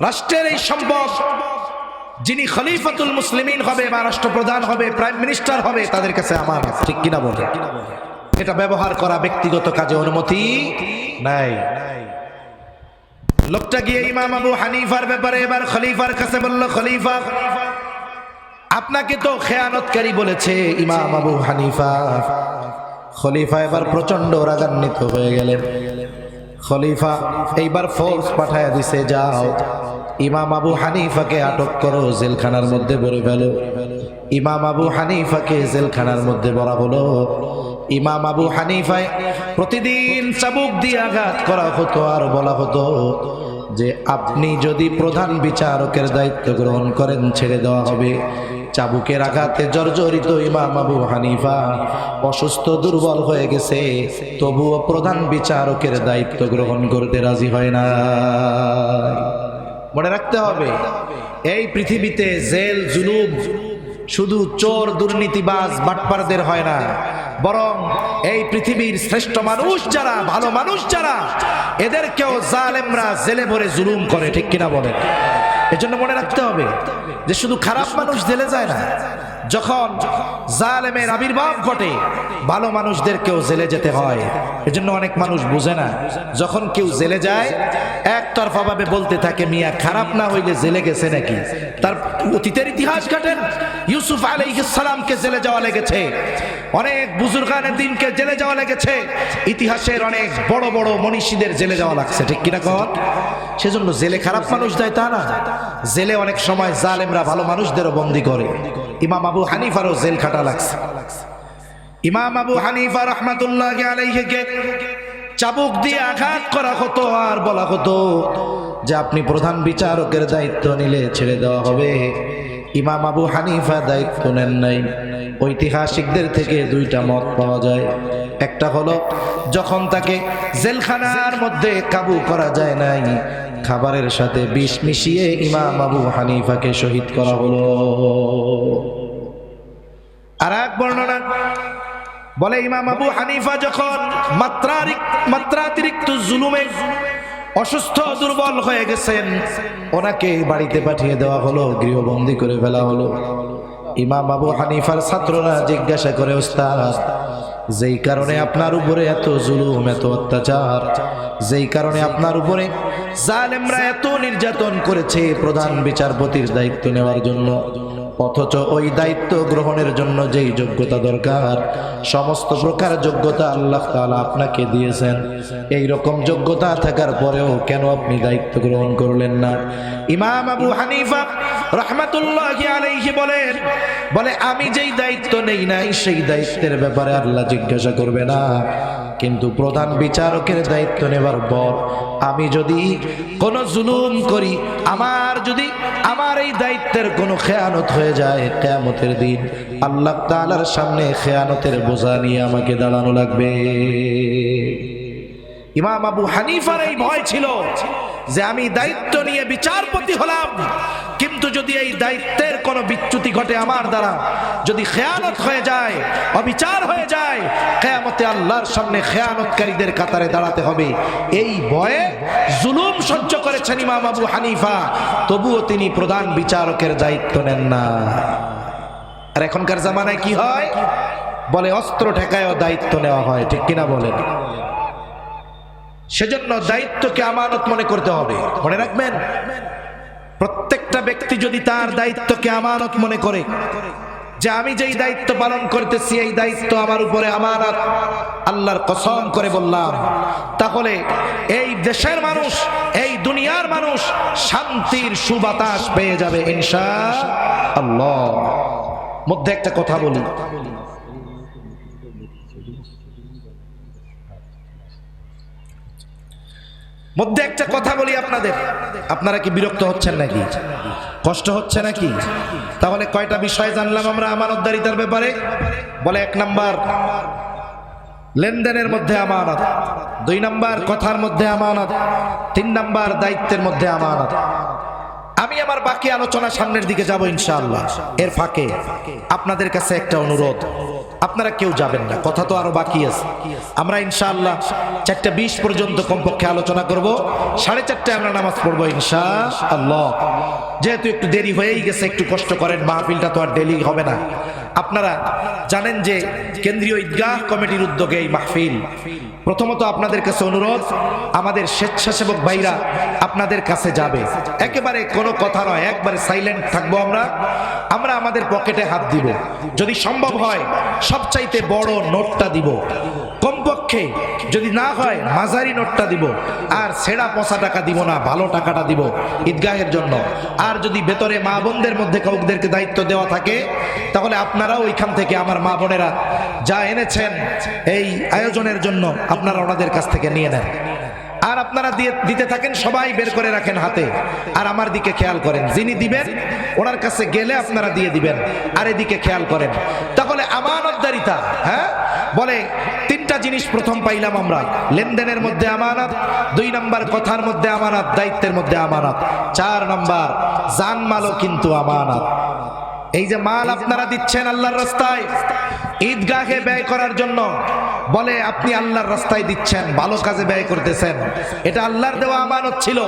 রাষ্ট্রের এই সম্পদ যিনি খলিফাতুল মুসলিমিন হবে বা রাষ্ট্রপ্রধান হবে, প্রাইম মিনিস্টার হবে, তাদের কাছে আমার ঠিক কিনা বলে? এটা ব্যবহার করা ব্যক্তিগত কাজে অনুমতি নাই। লোকটা গিয়ে ইমাম আবু হানিফার ব্যাপারে এবার খলিফার কাছে বলল, খলিফা, আপনাকে তো খেয়ানতকারী বলেছে ইমাম আবু হানিফা। খলিফা এবার প্রচণ্ড রাগান্বিত হয়ে গেলেন। খলিফা এইবার ফৌজ পাঠায় দিছে, যাও। ইমাম আবু হানিফাকে আটক করো, জেলখানার মধ্যে ভরে ফেলো। ইমাম আবু হানিফাকে জেলখানার মধ্যে বলা হলো। ইমাম আবু হানিফায় প্রতিদিন চাবুক দিয়ে আঘাত করা হতো আর বলা হতো যে, আপনি যদি প্রধান বিচারকের দায়িত্ব গ্রহণ করেন, ছেড়ে দেওয়া হবে। চাবুকের আঘাতে জর্জরিত ইমাম আবু হানিফা অসুস্থ, দুর্বল হয়ে গেছে। তবুও প্রধান বিচারকের দায়িত্ব গ্রহণ করতে রাজি হয় না মনে রাখতে হবে, এই পৃথিবীতে জেল, জুলুম শুধু চোর, দুর্নীতিবাজ, বাটপারদের হয় না। বরং এই পৃথিবীর শ্রেষ্ঠ মানুষ যারা, ভালো মানুষ যারা, এদেরকেও জালেমরা জেলে ভরে জুলুম করে, ঠিক কিনা বলে এজন্য মনে রাখতে হবে যে শুধু খারাপ মানুষ জেলে যায় না যখন জালেমের আবির্ভাব ঘটে, ভালো মানুষদেরকেও জেলে যেতে হয়। এজন্য অনেক মানুষ বুঝে না, যখন কেউ জেলে যায় একতরফা ভাবে বলতে থাকে, মিয়া, খারাপ না হইলে জেলে গেছে নাকি? তার অতীতের ইতিহাস ঘটেন, ইউসুফ আলাইসালামকে জেলে যাওয়া লেগেছে। অনেক বুজুর্গানের দিনকে জেলে যাওয়া লেগেছে। ইতিহাসের অনেক বড় বড় মনীষীদের জেলে যাওয়া লাগছে, ঠিক কিনা কন? সেজন্য জেলে খারাপ মানুষ দেয় তা না। জেলে অনেক সময় জালেমরা ভালো মানুষদেরও বন্দি করে। ইমাম আবু হানিফারও জেল খাটা লাগছে। ইমাম আবু হানিফা রহমাতুল্লাহ আলাইহিকে চাবুক দিয়ে আঘাত করা হতো আর বলা হতো যে আপনি প্রধান বিচারকের দায়িত্ব নিলে ছেড়ে দেওয়া হবে। ইমাম আবু হানিফা দায়িত্ব নেন নাই। ঐতিহাসিকদের থেকে দুইটা মত পাওয়া যায়। একটা হলো, যখন তাকে জেলখানার মধ্যে কাবু করা যায় নাই খাবারের সাথে বিষ মিশিয়ে ইমাম আবু হানিফাকে শহীদ করা হলো। আর এক বর্ণনা বলে ইমাম আবু হানিফা যখন মাত্রাতিরিক্ত জুলুমে অসুস্থ, দুর্বল হয়ে গেছেন, ওনাকে বাড়িতে পাঠিয়ে দেওয়া হলো, গৃহবন্দী করে ফেলা হলো। ইমাম আবু হানিফার ছাত্ররা জিজ্ঞাসা করে, ওস্তাদ, যেই কারণে আপনার উপরে এত জুলুম, এত অত্যাচার, যেই কারণে আপনার উপরে জালেমরা এত নির্যাতন করেছে প্রধান বিচারপতির দায়িত্ব নেওয়ার জন্য। অথচ ওই দায়িত্ব গ্রহণের জন্য যেই যোগ্যতা দরকার, সমস্ত প্রকার যোগ্যতা আল্লাহ তাআলা আপনাকে দিয়েছেন। এই রকম যোগ্যতা থাকার পরেও কেন আপনি দায়িত্ব গ্রহণ করলেন না? ইমাম আবু হানিফা রহমাতুল্লাহ আলাইহি বলেন, বলে, আমি যেই দায়িত্ব নেই নাই, সেই দায়িত্বের ব্যাপারে আল্লাহ জিজ্ঞাসা করবে না। কিন্তু প্রধান বিচারকের দায়িত্ব নেবার পর আমি যদি কোনো জুলুম করি, আমার যদি, আমার এই দায়িত্বের কোনো খেয়ানত হয়ে যায় কেয়ামতের দিন। আল্লাহ তালার সামনে খেয়ানতের বোঝা নিয়ে আমাকে দাঁড়ানো লাগবে। ইমাম আবু হানিফার এই ভয় ছিল। যে আমি দায়িত্ব নিয়ে বিচারপতি হলাম। কিন্তু যদি এই দায়িত্বের কোনো বিচ্যুতি ঘটে আমার দ্বারা, যদি খেয়ানত হয়ে যায়, অবিচার হয়ে যায়, কেয়ামতে আল্লাহর সামনে খেয়ানতকারীদের কাতারে দাঁড়াতে হবে। এই ভয়ে জুলুম সহ্য করেছেন ইমাম আবু হানিফা, তবুও তিনি প্রধান বিচারকের দায়িত্ব নেন না। আর এখনকার জামানায় কি হয়? বলে অস্ত্র ঠেকায়ও দায়িত্ব নেওয়া হয়, ঠিক কিনা বলেন? সেজন্য দায়িত্বকে আমানত মনে করতে হবে। মনে রাখবেন? প্রত্যেকটা ব্যক্তি যদি তার দায়িত্বকে আমানত মনে করে, যে আমি যেই দায়িত্ব পালন করতেছি, এই দায়িত্ব আমার উপরে আমানত আল্লাহর কসম করে বললাম। তাহলে এই দেশের মানুষ, এই দুনিয়ার মানুষ শান্তির সুবাতাস পেয়ে যাবে, ইনশা আল্লাহ। মধ্যে একটা কথা বলি। মধ্যে একটা কথা বলি আপনাদের। আপনারা কি বিরক্ত হচ্ছেন নাকি? কষ্ট হচ্ছে নাকি? তাহলে কয়টা বিষয় জানলাম আমরা আমানতদারিতার ব্যাপারে? বলে এক নাম্বার, লেনদেনের মধ্যে আমানত। দুই নাম্বার, কথার মধ্যে আমানত। তিন নাম্বার, দায়িত্বের মধ্যে আমানত। আমি আমার বাকি আলোচনা সামনের দিকে যাব ইনশাআল্লাহ। এর ফাঁকে আপনাদের কাছে একটা অনুরোধ। আপনারা কেউ যাবেন না, কথা তো আরও বাকি আছে। আমরা ইনশাআল্লাহ চারটা বিশ পর্যন্ত কমপক্ষে আলোচনা করব। সাড়ে চারটে আমরা নামাজ পড়ব ইনশা আল্লাহ যেহেতু একটু দেরি হয়েই গেছে, একটু কষ্ট করেন, মাহফিলটা তো আর ডেলি হবে না। আপনারা জানেন যে কেন্দ্রীয় ঈদগাহ কমিটির উদ্যোগে এই মাহফিল। প্রথমত আপনাদের কাছে অনুরোধ, আমাদের স্বেচ্ছাসেবক ভাইরা আপনাদের কাছে যাবে। একেবারে কোনো কথা নয়, একবারে সাইলেন্ট থাকব আমরা। আমরা আমাদের পকেটে হাত দিব। যদি সম্ভব হয়, সবচাইতে বড় নোটটা দিব। কমপক্ষে যদি না হয়, মাঝারি নোটটা দিব। আর সেরা পচা টাকা দিব না, ভালো টাকাটা দিব ঈদগাহের জন্য। আর যদি ভেতরে মা বোনদের মধ্যে কাউদেরকে দায়িত্ব দেওয়া থাকে, তাহলে আপনারাও ওইখান থেকে আমার মা বোনেরা যা এনেছেন এই আয়োজনের জন্য আপনারা ওনাদের কাছ থেকে নিয়ে নেন। আর আপনারা দিয়ে দিতে থাকেন, সবাই বের করে রাখেন হাতে। আর আমার দিকে খেয়াল করেন। যিনি দিবেন, ওনার কাছে গেলে আপনারা দিয়ে দিবেন। আর এদিকে খেয়াল করেন। তাহলে আমানতদারিতা হ্যাঁ? বলে, তিনটা জিনিস প্রথম পাইলাম আমরা। লেনদেনের মধ্যে আমানত, দুই নাম্বার কথার মধ্যে আমানত, দায়িত্বের মধ্যে আমানত। চার নাম্বার, জানমালও কিন্তু আমানত। এই যে মাল আপনারা দিচ্ছেন আল্লাহর রাস্তায়, ঈদগাহে ব্যয় করার জন্য, বলে আপনি আল্লাহর রাস্তায় দিচ্ছেন, ভালো কাজে ব্যয় করতেছেন। এটা আল্লাহর দেওয়া আমানত ছিল।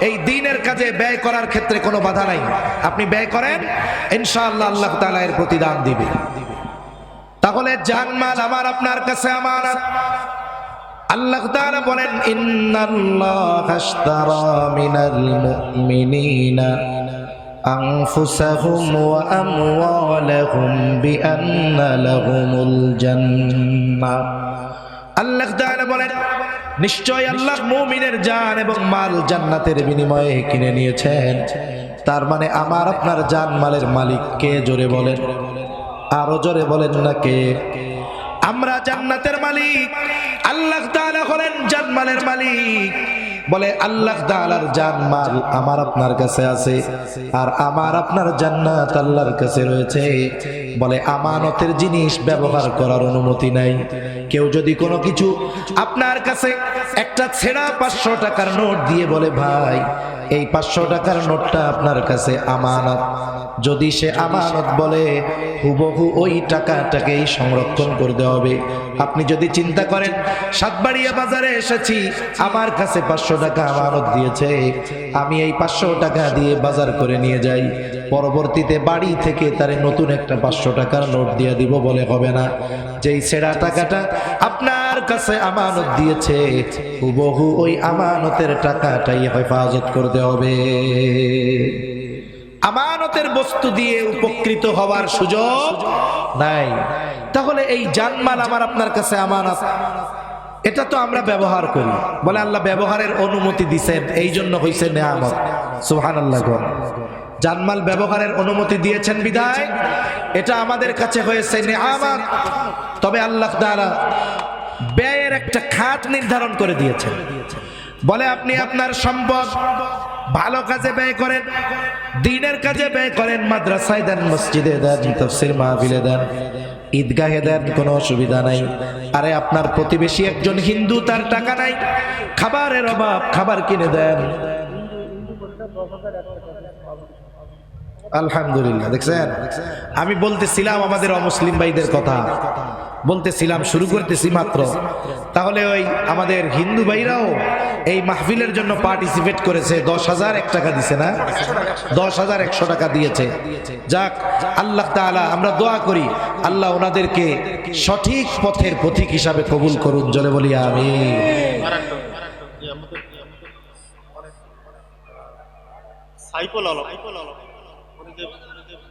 এই দিনের কাজে ব্যয় করার ক্ষেত্রে কোনো বাধা নাই। আপনি ব্যয় করেন, ইনশাআল্লাহ আল্লাহ তাআলা এর প্রতিদান দিবে। তাহলে জানমাল আমার, আপনার কাছে আমানত। আল্লাহ তাআলা বলেন, ইন্নাল্লাহা আশতারা মিনাল মুমিনিনা। أنفسهم وأموالهم بأن لهم الجنة আল্লাহ তাআলা বলেন নিশ্চয় আল্লাহ মুমিনের জান এবং মাল জান্নাতের বিনিময়ে কিনে নিয়েছেন তার মানে আমার আপনার জান মালের মালিক কে জোরে বলেন আরো জোরে বলেন না কে আমরা জান্নাতের মালিক আল্লাহ তাআলা হলেন জানমালের মালিক বলে, আল্লাহ তাআলার জানমাল আমার আপনার কাছে আছে, আর আমার আপনার জান্নাত আল্লাহর কাছে রয়েছে। বলে, আমানতের জিনিস ব্যবহার করার অনুমতি নাই। কেউ যদি কোনো কিছু আপনার কাছে একটা ছেঁড়া পাঁচশো টাকার নোট দিয়ে বলে, ভাই, এই পাঁচশো টাকার নোটটা আপনার কাছে আমানত। যদি সে আমানত বলে হুবহু ওই টাকাটাকেই সংরক্ষণ করতে হবে। আপনি যদি চিন্তা করেন সাতবাড়িয়া বাজারে এসেছি আমার কাছে পাঁচশো টাকা আমানত দিয়েছে আমি এই পাঁচশো টাকা দিয়ে বাজার করে নিয়ে যাই। পরবর্তীতে বাড়ি থেকে তারে নতুন একটা পাঁচশো টাকার নোট দিয়ে দিব বলে হবে না। যেই সেরা টাকাটা আপনার কাছে আমানত দিয়েছে হুবহু ওই আমানতের টাকাটাই হেফাজত করতে হবে। আমানতের বস্তু দিয়ে উপকৃত হওয়ার সুযোগ নাই। তাহলে এই জানমাল আমার আপনার কাছে আমানত। এটা তো আমরা ব্যবহার করি। বলে আল্লাহ ব্যবহারের অনুমতি দিছেন এই জন্য হয়েছে নেয়ামত। সুহান আল্লাহ জানমাল ব্যবহারের অনুমতি দিয়েছেন বিদায়। এটা আমাদের কাছে হয়েছে নেয়ামত। তবে আল্লাহ তাআলা ব্যয়ের একটা খাত নির্ধারণ করে দিয়েছেন। বলে আপনি আপনার সম্পদ ভালো কাজে ব্যয় করেন, দিনের কাজে ব্যয় করেন, মাদ্রাসায় দেন, মসজিদে দেন তফসির মাহফিলে দেন। ঈদগাহে দেন, কোনো অসুবিধা নাই। আরে আপনার প্রতিবেশী একজন হিন্দু, তার টাকা নাই। খাবারের অভাব, খাবার কিনে দেন। আলহামদুলিল্লাহ, দেখছেন? আমি বলতেছিলাম আমাদের অমুসলিম ভাইদের কথা। বলতেছিলাম, শুরু করতেছি মাত্র। তাহলে ওই আমাদের হিন্দু ভাইরাও এই মাহফিলের জন্য পার্টিসিপেট করেছে। দশ হাজার এক টাকা দিছে না? দশ হাজার একশো টাকা দিয়েছে। যাক, আল্লাহ তাআলা, আমরা দোয়া করি, আল্লাহ ওনাদেরকে সঠিক পথের পথিক হিসাবে কবুল করুন। জলে বলি আমি সাইকোল সাইকল